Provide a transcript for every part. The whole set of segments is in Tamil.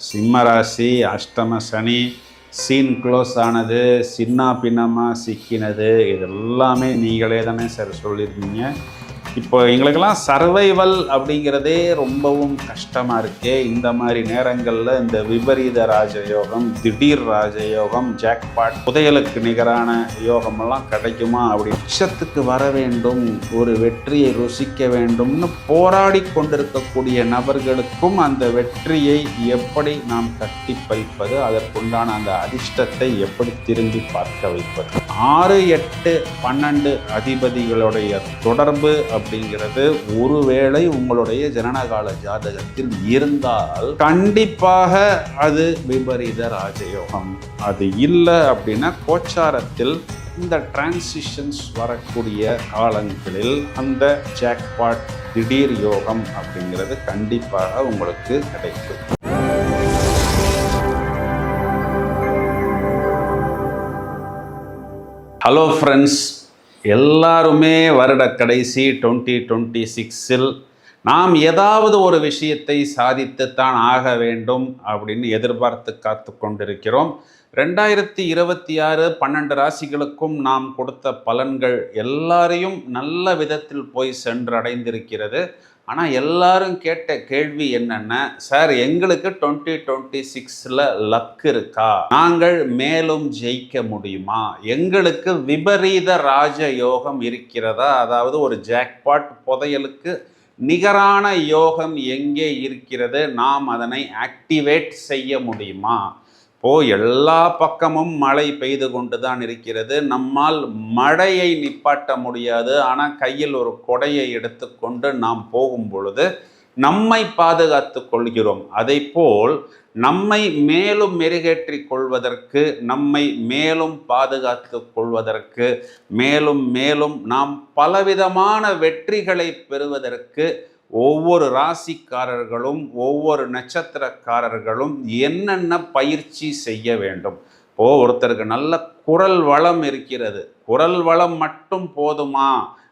சிம்மராசி அஷ்டம சனி சீன் க்ளோஸ் ஆனது சின்ன பின்னமாக சிக்கினது இது எல்லாமே நீங்களே தானே சார் சொல்லியிருந்தீங்க. இப்போ எங்களுக்கெல்லாம் சர்வைவல் அப்படிங்கிறதே ரொம்பவும் கஷ்டமாக இருக்கே. இந்த மாதிரி நேரங்களில் இந்த விபரீத ராஜயோகம் திடீர் ராஜயோகம் ஜாக்பாட் புதையலுக்கு நிகரான யோகமெல்லாம் கிடைக்குமா அப்படி உச்சத்துக்கு வர வேண்டும் ஒரு வெற்றியை ருசிக்க வேண்டும்னு போராடி கொண்டிருக்கக்கூடிய நபர்களுக்கும் அந்த வெற்றியை எப்படி நாம் கட்டி பறிப்பது அதற்குண்டான அந்த அதிர்ஷ்டத்தை எப்படி திரும்பி பார்க்க வைப்பது? ஆறு எட்டு பன்னெண்டு அதிபதிகளுடைய தொடர்பு அப்படிங்கிறது ஒருவேளை உங்களுடைய ஜனனகால ஜாதகத்தில் இருந்தால் கண்டிப்பாக அது விபரீத ராஜயோகம். அது இல்லை அப்படின்னா கோச்சாரத்தில் இந்த டிரான்சிஷன்ஸ் வரக்கூடிய காலங்களில் அந்த ஜாக்பாட் திடீர் யோகம் அப்படிங்கிறது கண்டிப்பாக உங்களுக்கு கிடைக்கும். ஹலோ ஃப்ரெண்ட்ஸ் எல்லாருமே வருட கடைசி டுவெண்ட்டி டுவெண்ட்டி சிக்ஸில் நாம் ஏதாவது ஒரு விஷயத்தை சாதித்துத்தான் ஆக வேண்டும் அப்படின்னு எதிர்பார்த்து காத்து கொண்டிருக்கிறோம். ரெண்டாயிரத்தி இருபத்தி ஆறு பன்னெண்டு ராசிகளுக்கும் நாம் கொடுத்த பலன்கள் எல்லாரையும் நல்ல விதத்தில் போய் சென்றடைந்திருக்கிறது. ஆனால் எல்லாரும் கேட்ட கேள்வி என்னென்ன சார் எங்களுக்கு டுவெண்ட்டி டுவெண்ட்டி சிக்ஸில் லக் இருக்கா? நாங்கள் மேலும் ஜெயிக்க முடியுமா? எங்களுக்கு விபரீத ராஜ யோகம் இருக்கிறதா? அதாவது ஒரு ஜாக்பாட் புதையலுக்கு நிகரான யோகம் எங்கே இருக்கிறது? நாம் அதனை ஆக்டிவேட் செய்ய முடியுமா? இப்போ எல்லா பக்கமும் மழை பெய்து கொண்டு தான் இருக்கிறது. நம்மால் மழையை நிப்பாட்ட முடியாது. ஆனால் கையில் ஒரு கொடையை எடுத்துக்கொண்டு நாம் போகும் பொழுது நம்மை பாதுகாத்து கொள்கிறோம். அதை போல் நம்மை மேலும் மெருகேற்றி கொள்வதற்கு நம்மை மேலும் பாதுகாத்து கொள்வதற்கு மேலும் மேலும் நாம் பலவிதமான வெற்றிகளை பெறுவதற்கு ஒவ்வொரு ராசிக்காரர்களும் ஒவ்வொரு நட்சத்திரக்காரர்களும் என்னென்ன பயிற்சி செய்ய வேண்டும்? இப்போது ஒருத்தருக்கு நல்ல குரல் வளம் இருக்கிறது. குரல் வளம் மட்டும் போதுமா?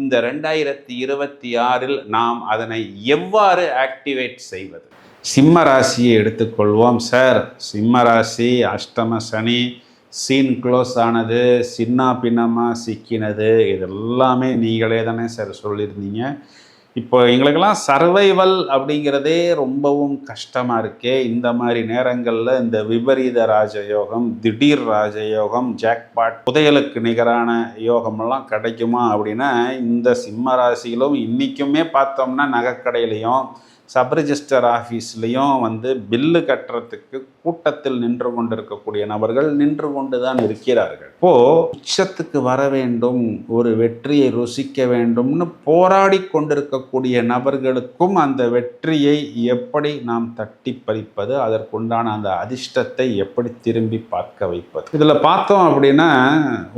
இந்த ரெண்டாயிரத்தி இருபத்தி ஆறில் நாம் அதனை எவ்வாறு ஆக்டிவேட் செய்வது? சிம்ம ராசியை எடுத்துக்கொள்வோம் சார். சிம்ம ராசி அஷ்டம சனி சீன் க்ளோஸ் ஆனது சின்ன பின்னமாக சிக்கினது இது எல்லாமே நீங்களே தானே சார் சொல்லியிருந்தீங்க. இப்போ எங்களுக்கெல்லாம் சர்வைவல் அப்படிங்கிறதே ரொம்பவும் கஷ்டமாக இருக்கே. இந்த மாதிரி நேரங்களில் இந்த விபரீத ராஜயோகம் திடீர் ராஜயோகம் ஜாக்பாட் புதையலுக்கு நிகரான யோகமெல்லாம் கிடைக்குமா அப்படின்னா இந்த சிம்ம ராசியிலும் இன்றைக்குமே பார்த்தோம்னா நகைக்கடையிலையும் சப்ரிஜிஸ்டர் ஆஃபீஸ்லேயும் வந்து பில்லு கட்டுறதுக்கு கூட்டத்தில் நின்று கொண்டிருக்கக்கூடிய நபர்கள் நின்று கொண்டு தான் இருக்கிறார்கள். இப்போ உச்சத்துக்கு வர வேண்டும் ஒரு வெற்றியை ருசிக்க வேண்டும்னு போராடி கொண்டிருக்கக்கூடிய நபர்களுக்கும் அந்த வெற்றியை எப்படி நாம் தட்டி பறிப்பது அதற்குண்டான அந்த அதிர்ஷ்டத்தை எப்படி திரும்பி பார்க்க வைப்பது? இதில் பார்த்தோம் அப்படின்னா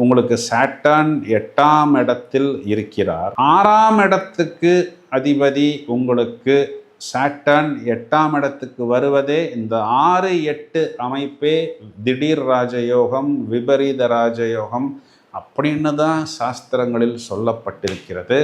உங்களுக்கு சாட்டான் எட்டாம் இடத்தில் இருக்கிறார். ஆறாம் இடத்துக்கு அதிபதி உங்களுக்கு சாட்டன் எட்டாம் இடத்துக்கு வருவதே இந்த ஆறு எட்டு அமைப்பே திடீர் ராஜயோகம் விபரீத ராஜயோகம் அப்படின்னு தான் சாஸ்திரங்களில் சொல்லப்பட்டிருக்கிறது.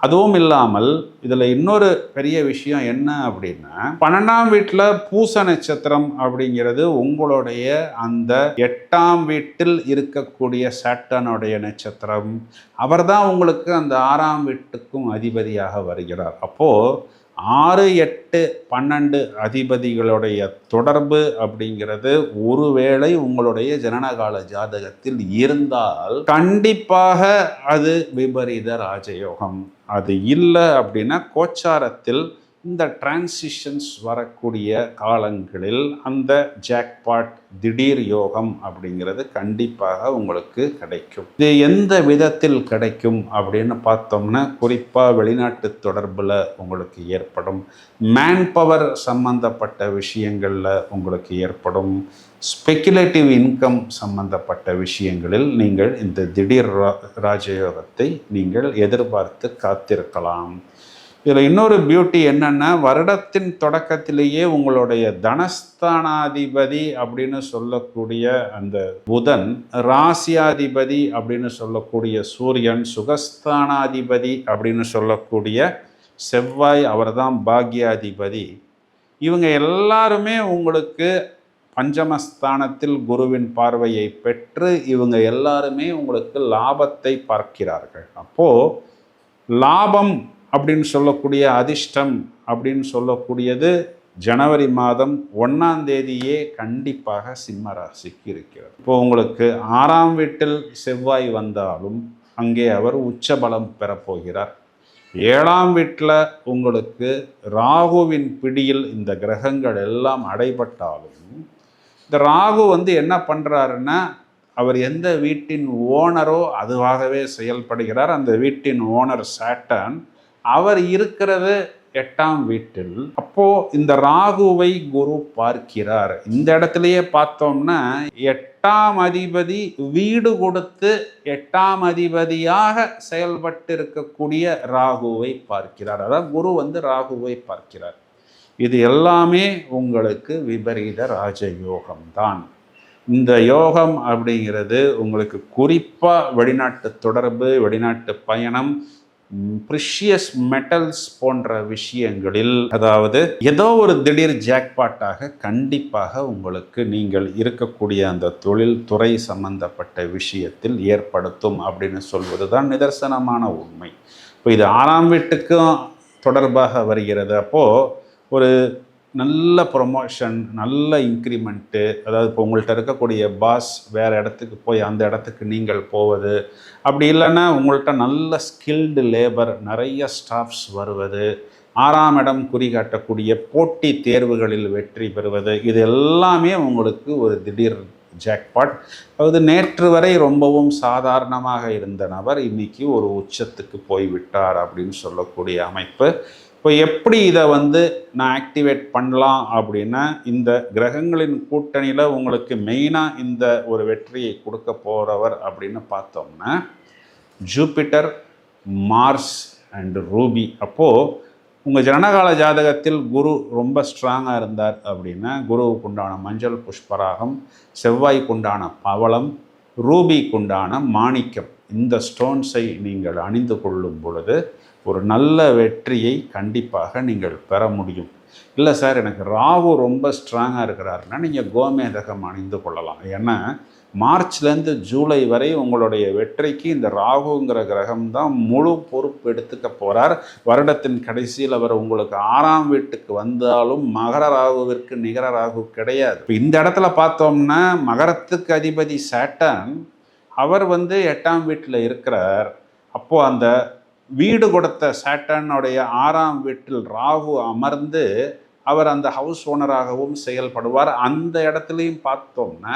அதுவும் இல்லாமல் இதில் இன்னொரு பெரிய விஷயம் என்ன அப்படின்னா பன்னெண்டாம் வீட்டில் பூச நட்சத்திரம் அப்படிங்கிறது உங்களுடைய அந்த எட்டாம் வீட்டில் இருக்கக்கூடிய சாட்டனுடைய நட்சத்திரம். அவர்தான் உங்களுக்கு அந்த ஆறாம் வீட்டுக்கும் அதிபதியாக வருகிறார். அப்போது ஆறு எட்டு பன்னெண்டு அதிபதிகளுடைய தொடர்பு அப்படிங்கிறது ஒருவேளை உங்களுடைய ஜனனகால ஜாதகத்தில் இருந்தால் கண்டிப்பாக அது விபரீத ராஜயோகம். அது இல்லை அப்படின்னா கோச்சாரத்தில் இந்த டிரான்சிஷன்ஸ் வரக்கூடிய காலங்களில் அந்த ஜாக்பாட் திடீர் யோகம் அப்படிங்கிறது கண்டிப்பாக உங்களுக்கு கிடைக்கும். இது எந்த விதத்தில் கிடைக்கும் அப்படின்னு பார்த்தோம்னா குறிப்பாக வெளிநாட்டு தொடர்பில் உங்களுக்கு ஏற்படும். மேன் பவர் சம்பந்தப்பட்ட விஷயங்களில் உங்களுக்கு ஏற்படும். ஸ்பெக்குலேட்டிவ் இன்கம் சம்பந்தப்பட்ட விஷயங்களில் நீங்கள் இந்த திடீர் ரா- ராஜயோகத்தை நீங்கள் எதிர்பார்த்து காத்திருக்கலாம். இதில் இன்னொரு பியூட்டி என்னென்னா வருடத்தின் தொடக்கத்திலேயே உங்களுடைய தனஸ்தானாதிபதி அப்படின்னு சொல்லக்கூடிய அந்த புதன் ராசியாதிபதி அப்படின்னு சொல்லக்கூடிய சூரியன் சுகஸ்தானாதிபதி அப்படின்னு சொல்லக்கூடிய செவ்வாய் அவர்தான் பாக்யாதிபதி. இவங்க எல்லாருமே உங்களுக்கு பஞ்சமஸ்தானத்தில் குருவின் பார்வையை பெற்று இவங்க எல்லாருமே உங்களுக்கு லாபத்தை பார்க்கிறார்கள். அப்போது லாபம் அப்படின்னு சொல்லக்கூடிய அதிர்ஷ்டம் அப்படின்னு சொல்லக்கூடியது ஜனவரி மாதம் ஒன்றாம் தேதியே கண்டிப்பாக சிம்ம ராசிக்கு இருக்கிறது. இப்போ உங்களுக்கு ஆறாம் வீட்டில் செவ்வாய் வந்தாலும் அங்கே அவர் உச்சபலம் பெறப்போகிறார். ஏழாம் வீட்டில் உங்களுக்கு ராகுவின் பிடியில் இந்த கிரகங்கள் எல்லாம் அடைபட்டாலும் இந்த ராகு வந்து என்ன பண்ணுறாருன்னா அவர் எந்த வீட்டின் ஓனரோ அதுவாகவே செயல்படுகிறார். அந்த வீட்டின் ஓனர் சாட்டன் அவர் இருக்கிறது எட்டாம் வீட்டில். அப்போ இந்த ராகுவை குரு பார்க்கிறார். இந்த இடத்துலயே பார்த்தோம்னா எட்டாம் அதிபதி வீடு கொடுத்து எட்டாம் அதிபதியாக செயல்பட்டு இருக்கக்கூடிய ராகுவை பார்க்கிறார். அதாவது குரு வந்து ராகுவை பார்க்கிறார். இது எல்லாமே உங்களுக்கு விபரீத ராஜயோகம்தான். இந்த யோகம் அப்படிங்கிறது உங்களுக்கு குறிப்பாக வெளிநாட்டு தொடர்பு வெளிநாட்டு பயணம் ப்ரிஷியஸ் மெட்டல்ஸ் போன்ற விஷயங்களில் அதாவது ஏதோ ஒரு திடீர் ஜாக்பாட்டாக கண்டிப்பாக உங்களுக்கு நீங்கள் இருக்கக்கூடிய அந்த தொழில் துறை சம்பந்தப்பட்ட விஷயத்தில் ஏற்படுத்தும் அப்படின்னு சொல்வது தான் நிதர்சனமான உண்மை. இப்போ இது ஆறாம் வீட்டுக்கும் தொடர்பாக வருகிறது. அப்போது ஒரு நல்ல ப்ரொமோஷன் நல்ல இன்க்ரிமெண்ட்டு அதாவது இப்போ உங்கள்கிட்ட இருக்கக்கூடிய பாஸ் வேறு இடத்துக்கு போய் அந்த இடத்துக்கு நீங்கள் போவது அப்படி இல்லைன்னா உங்கள்கிட்ட நல்ல ஸ்கில்டு லேபர் நிறைய ஸ்டாஃப்ஸ் வருவது ஆறாம் இடம் குறிகாட்டக்கூடிய போட்டி தேர்வுகளில் வெற்றி பெறுவது இது எல்லாமே உங்களுக்கு ஒரு திடீர் ஜாக்பாட் அதாவது நேற்று வரை ரொம்பவும் சாதாரணமாக இருந்த நபர் இன்னைக்கு ஒரு உச்சத்துக்கு போய்விட்டார் அப்படின்னு சொல்லக்கூடிய அமைப்பு. இப்போ எப்படி இதை வந்து நான் ஆக்டிவேட் பண்ணலாம் அப்படின்னா இந்த கிரகங்களின் கூட்டணியில் உங்களுக்கு மெயினாக இந்த ஒரு வெற்றியை கொடுக்க போகிறவர் அப்படின்னு பார்த்தோம்னா ஜூபிட்டர் மார்ஸ் அண்டு ரூபி அப்போது உங்கள் ஜனனகால ஜாதகத்தில் குரு ரொம்ப ஸ்ட்ராங்காக இருந்தார் அப்படின்னா குருவுக்கு உண்டான மஞ்சள் புஷ்பராகம் செவ்வாய்க்குண்டான பவளம் ரூபிக்குண்டான மாணிக்கம். இந்த ஸ்டோன்ஸை நீங்கள் அணிந்து கொள்ளும் பொழுது ஒரு நல்ல வெற்றியை கண்டிப்பாக நீங்கள் பெற முடியும். இல்லை சார் எனக்கு ராகு ரொம்ப ஸ்ட்ராங்காக இருக்கிறாருன்னா நீங்கள் கோமேதகம் அணிந்து கொள்ளலாம். ஏன்னா மார்ச்லேருந்து ஜூலை வரை உங்களுடைய வெற்றிக்கு இந்த ராகுங்கிற கிரகம் தான் முழு பொறுப்பு எடுத்துக்க போகிறார் வருடத்தின் கடைசியில் அவர் உங்களுக்கு ஆறாம் வீட்டுக்கு வந்தாலும் மகர ராகுவிற்கு நிகர ராகு கிடையாது. இப்போ இந்த இடத்துல பார்த்தோம்னா மகரத்துக்கு அதிபதி சேட்டன் அவர் வந்து எட்டாம் வீட்டில் இருக்கிறார். அப்போது அந்த வீடு கொடுத்த சேட்டனுடைய ஆறாம் வீட்டில் ராகு அமர்ந்து அவர் அந்த ஹவுஸ் ஓனராகவும் செயல்படுவார். அந்த இடத்துலையும் பார்த்தோம்னா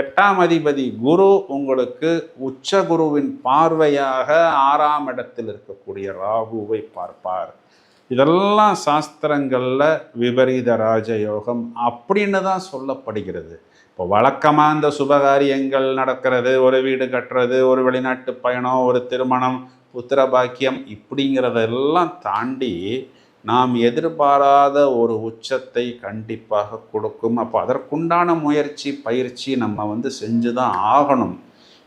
எட்டாம் அதிபதி குரு உங்களுக்கு உச்ச குருவின் பார்வையாக ஆறாம் இடத்தில் இருக்கக்கூடிய ராகுவை பார்ப்பார். இதெல்லாம் சாஸ்திரங்களில் விபரீத ராஜயோகம் அப்படின்னு தான் சொல்லப்படுகிறது. இப்போ வழக்கமாக இந்த சுபகாரியங்கள் நடக்கிறது ஒரு வீடு கட்டுறது ஒரு வெளிநாட்டு பயணம் ஒரு திருமணம் புத்திர பாக்கியம் இப்படிங்கிறதெல்லாம் தாண்டி நாம் எதிர்பாராத ஒரு உச்சத்தை கண்டிப்பாக கொடுக்கும். அப்போ அதற்குண்டான முயற்சி பயிற்சி நம்ம வந்து செஞ்சு தான் ஆகணும்.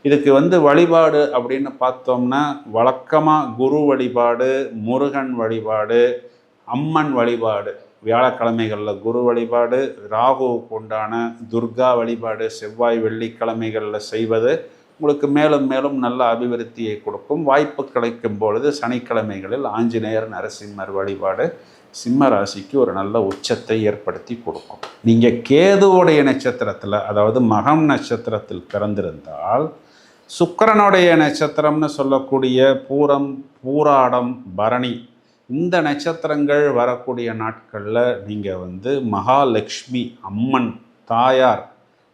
இதுக்கு வந்து வழிபாடு அப்படின்னு பார்த்தோம்னா வழக்கமாக குரு வழிபாடு முருகன் வழிபாடு அம்மன் வழிபாடு வியாழக்கிழமைகளில் குரு வழிபாடு ராகுவுக்கு உண்டான துர்கா வழிபாடு செவ்வாய் வெள்ளிக்கிழமைகளில் செய்வது உங்களுக்கு மேலும் மேலும் நல்ல அபிவிருத்தியை கொடுக்கும். வாய்ப்பு கிடைக்கும் பொழுது சனிக்கிழமைகளில் ஆஞ்சநேயர் நரசிம்மர் வழிபாடு சிம்ம ராசிக்கு ஒரு நல்ல உச்சத்தை ஏற்படுத்தி கொடுக்கும். நீங்கள் கேதுவோடைய நட்சத்திரத்தில் அதாவது மகம் நட்சத்திரத்தில் பிறந்திருந்தால் சுக்கரனுடைய நட்சத்திரம்னு சொல்லக்கூடிய பூரம் பூராடம் பரணி இந்த நட்சத்திரங்கள் வரக்கூடிய நாட்களில் நீங்கள் வந்து மகாலட்சுமி அம்மன் தாயார்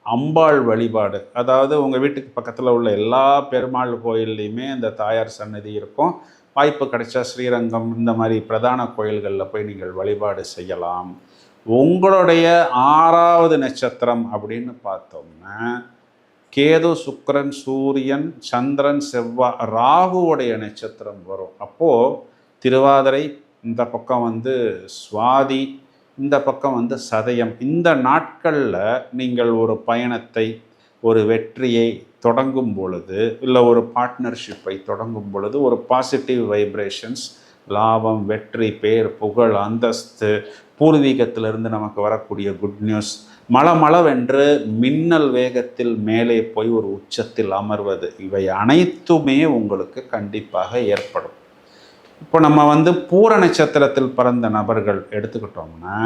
அம்பாள் வழிபாடு அதாவது உங்கள் வீட்டுக்கு பக்கத்தில் உள்ள எல்லா பெருமாள் கோயில்லையுமே இந்த தாயார் சன்னதி இருக்கும். வாய்ப்பு கிடைச்சா ஸ்ரீரங்கம் இந்த மாதிரி பிரதான கோயில்களில் போய் நீங்கள் வழிபாடு செய்யலாம். உங்களுடைய ஆறாவது நட்சத்திரம் அப்படின்னு பார்த்தோம்னா கேது சுக்கிரன் சூரியன் சந்திரன் செவ்வாய் ராகுவுடைய நட்சத்திரம் வரும். அப்போது திருவாதிரை இந்த பக்கம் வந்து சுவாதி இந்த பக்கம் வந்து சதயம். இந்த நாட்களில் நீங்கள் ஒரு பயணத்தை ஒரு வெற்றியை தொடங்கும் பொழுது இல்லை ஒரு பார்ட்னர்ஷிப்பை தொடங்கும் பொழுது ஒரு பாசிட்டிவ் வைப்ரேஷன்ஸ் லாபம் வெற்றி பேர் புகழ் அந்தஸ்து பூர்வீகத்திலிருந்து நமக்கு வரக்கூடிய குட் நியூஸ் மளமளவென்று மின்னல் வேகத்தில் மேலே போய் ஒரு உச்சத்தில் அமர்வது இவை அனைத்துமே உங்களுக்கு கண்டிப்பாக ஏற்படும். இப்போ நம்ம வந்து பூர நட்சத்திரத்தில் பிறந்த நபர்கள் எடுத்துக்கிட்டோம்னா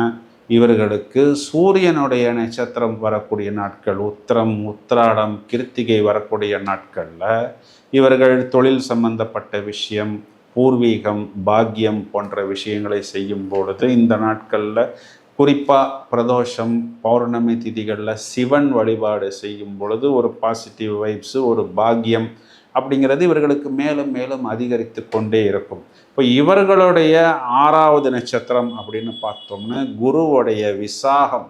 இவர்களுக்கு சூரியனுடைய நட்சத்திரம் வரக்கூடிய நாட்கள் உத்திரம் உத்திராடம் கிருத்திகை வரக்கூடிய நாட்களில் இவர்கள் தொழில் சம்பந்தப்பட்ட விஷயம் பூர்வீகம் பாக்கியம் போன்ற விஷயங்களை செய்யும் பொழுது இந்த நாட்களில் குறிப்பாக பிரதோஷம் பௌர்ணமி திதிகளில் சிவன் வழிபாடு செய்யும் பொழுது ஒரு பாசிட்டிவ் வைப்ஸு ஒரு பாக்கியம் அப்படிங்கிறது இவர்களுக்கு மேலும் மேலும் அதிகரித்து கொண்டே இருக்கும். இப்போ இவர்களுடைய ஆறாவது நட்சத்திரம் அப்படின்னு பார்த்தோம்னா குருவுடைய விசாகம்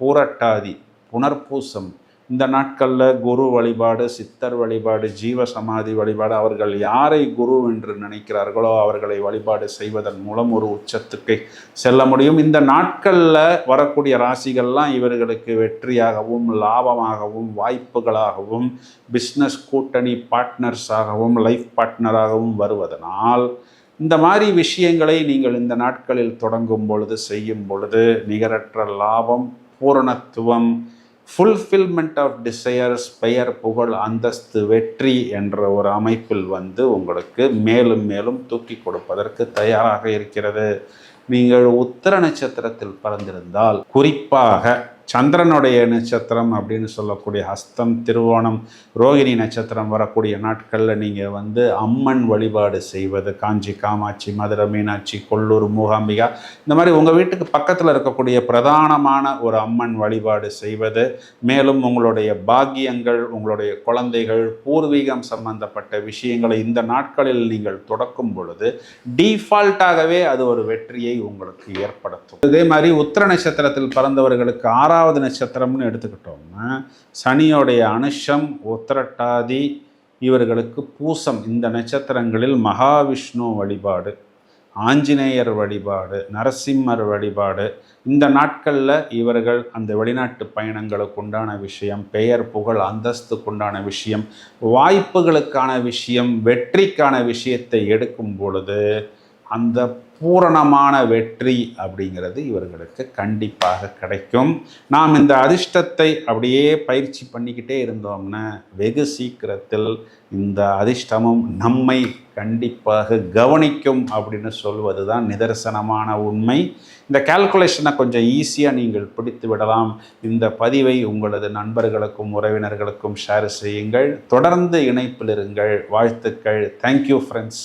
பூரட்டாதி புனர்பூசம் இந்த நாட்களில் குரு வழிபாடு சித்தர் வழிபாடு ஜீவ சமாதி வழிபாடு அவர்கள் யாரை குரு என்று நினைக்கிறார்களோ அவர்களை வழிபாடு செய்வதன் மூலம் ஒரு உச்சத்துக்கு செல்ல முடியும். இந்த நாட்களில் வரக்கூடிய ராசிகள்லாம் இவர்களுக்கு வெற்றியாகவும் லாபமாகவும் வாய்ப்புகளாகவும் பிஸ்னஸ் கூட்டணி பார்ட்னர்ஸாகவும் லைஃப் பார்ட்னராகவும் வருவதனால் இந்த மாதிரி விஷயங்களை நீங்கள் இந்த நாட்களில் தொடங்கும் பொழுது செய்யும் பொழுது நிகரற்ற லாபம் பூரணத்துவம் ஃபுல்ஃபில்மெண்ட் ஆஃப் டிசையர்ஸ் பெயர் புகழ் அந்தஸ்து வெற்றி என்ற ஒரு அமைப்பில் வந்து உங்களுக்கு மேலும் மேலும் தூக்கி கொடுப்பதற்கு தயாராக இருக்கிறது. நீங்கள் உத்தர நட்சத்திரத்தில் பிறந்திருந்தால் குறிப்பாக சந்திரனுடைய நட்சத்திரம் அப்படின்னு சொல்லக்கூடிய ஹஸ்தம் திருவோணம் ரோகிணி நட்சத்திரம் வரக்கூடிய நாட்களில் நீங்கள் வந்து அம்மன் வழிபாடு செய்வது காஞ்சி காமாட்சி மதுரை மீனாட்சி கொல்லூர் மூகாம்பிகா இந்த மாதிரி உங்கள் வீட்டுக்கு பக்கத்தில் இருக்கக்கூடிய பிரதானமான ஒரு அம்மன் வழிபாடு செய்வது மேலும் உங்களுடைய பாக்கியங்கள் உங்களுடைய குழந்தைகள் பூர்வீகம் சம்பந்தப்பட்ட விஷயங்களை இந்த நாட்களில் நீங்கள் தொடக்கும் பொழுது டீஃபால்ட்டாகவே அது ஒரு வெற்றியை உங்களுக்கு ஏற்படுத்தும். இதே மாதிரி உத்திர நட்சத்திரத்தில் பிறந்தவர்களுக்கு ஆறாவது நட்சத்திரம்னு எடுத்துக்கிட்டோம்னா சனியோடைய அனுஷம் உத்திரட்டாதி இவர்களுக்கு பூசம். இந்த நட்சத்திரங்களில் மகாவிஷ்ணு வழிபாடு ஆஞ்சநேயர் வழிபாடு நரசிம்மர் வழிபாடு. இந்த நாட்களில் இவர்கள் அந்த வெளிநாட்டு பயணங்களுக்கு உண்டான விஷயம் பெயர் புகழ் அந்தஸ்துக்கு உண்டான விஷயம் வாய்ப்புகளுக்கான விஷயம் வெற்றிக்கான விஷயத்தை எடுக்கும் பொழுது அந்த பூரணமான வெற்றி அப்படிங்கிறது இவர்களுக்கு கண்டிப்பாக கிடைக்கும். நாம் இந்த அதிர்ஷ்டத்தை அப்படியே பயிற்சி பண்ணிக்கிட்டே இருந்தோம்னா வெகு சீக்கிரத்தில் இந்த அதிர்ஷ்டமும் நம்மை கண்டிப்பாக கவனிக்கும் அப்படின்னு சொல்வது தான் நிதர்சனமான உண்மை. இந்த கால்குலேஷனை கொஞ்சம் ஈஸியாக நீங்கள் பிடித்து விடலாம். இந்த பதிவை உங்களது நண்பர்களுக்கும் உறவினர்களுக்கும் ஷேர் செய்யுங்கள். தொடர்ந்து இணைப்பில் இருங்கள். வாழ்த்துக்கள். Thank you friends